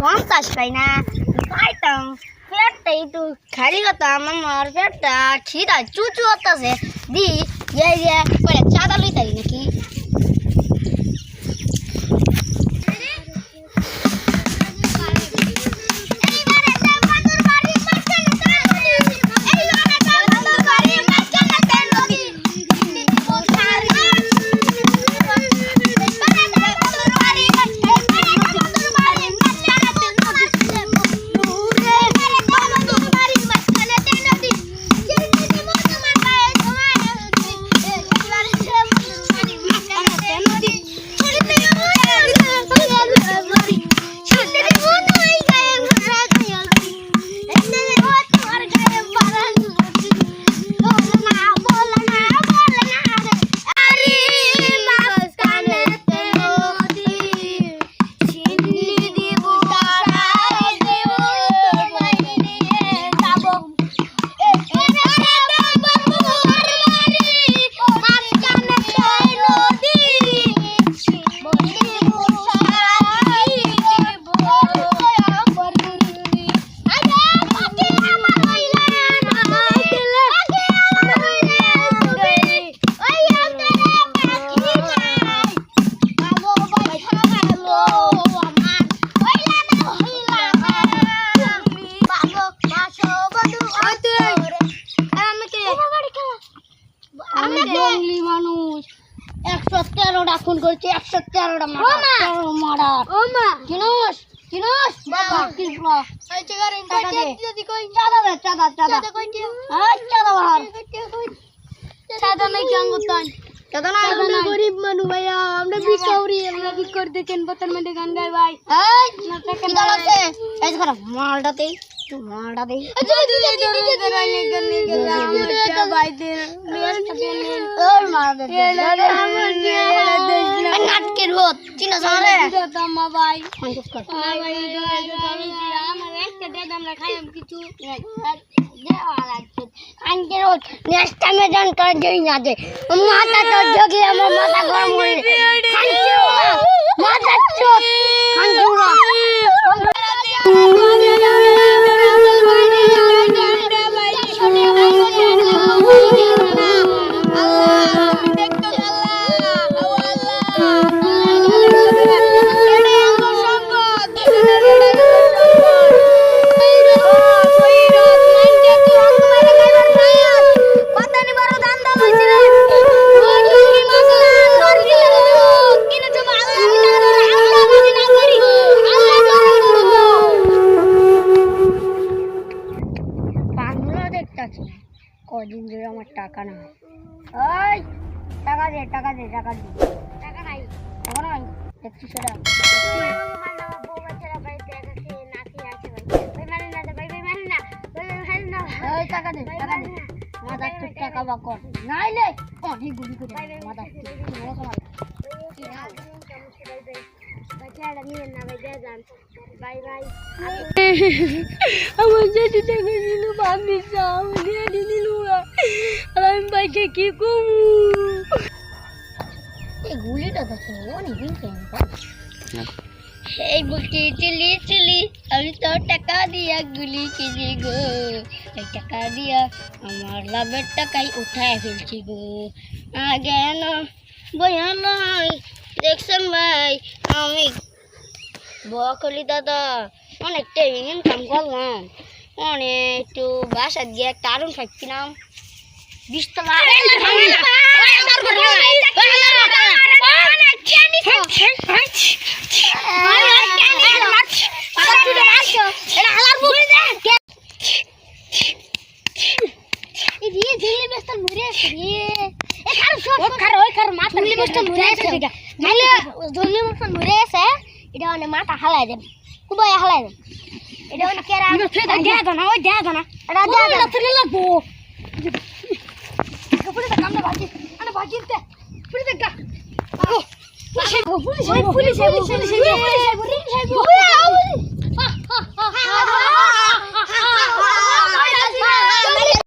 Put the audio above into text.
সন্তাস পাই না পাইতাম পেটটা একটু খালি করতাম, আমার পেটটা খিদা চুচু হতাছে দি যে যে পরে চাঁদা লইতারি নাকি? জঙ্গলি মানুষ একশো তেরোটা খুন করেছে একশো তেরোটা মারা চিনোস চিনোস বাবা চাঁদা চাঁদা চাঁদা চাঁদা বাহার নাই আমরা গরিব মানুষ ভাইয়া আমরা ভিক্ষাউরি আমরা ভিক্ষর দেখেন বোতল মধ্যে গান গাই ভাই এই না টাকা কি দল আছে এই যে মালটা দেই মালটা দেই ওর মাল দে এই নাটকের হোত চিনোস আমারে সংযোগ কর আঙ্কের হোত নেক্সট টাইমে জান কর দেই না দে মাথা তো জগি আমার মাথা গরম হয়ে কদিন ধরে আমার টাকা না। ওই টাকা দে টাকা দে টাকা দে। টাকা নাই। টাকা নাই? দেখছি সেটা টাকা। দে টাকা দে। মাদার তোর টাকা বা কর। নাইলে অনেক গুলি করে। মাদার তোর আমার যদি টাকা দিল আমি আমি দিল আমি বাইকে কি করব এই গুলিটা তো অনেক দিন এই চিলি চিলি আমি তো টাকা দিয়া গুলি কিনি গো এই টাকা দিয়া আমার লাভের টাকাই উঠায় ফেলছি গো আগে না বইয়া নয় দেখছেন ভাই আমি বকলি দাদা অনেকটা ইনকাম করলাম অনেক একটু বাসা দিয়ে একটা আরুন খাচ্ছিলাম বিশতলা એટલે અને માતા હલાય દે કુબાય હલાય દે એટલે અને કેરા આ ફેદા ગયા તો ના હોય ગયા તો ના અરે ગયા તો ફરી લગો કપડે તો કામને બાકી અને બાકી તે ફરી Dega police police police police police police police police police police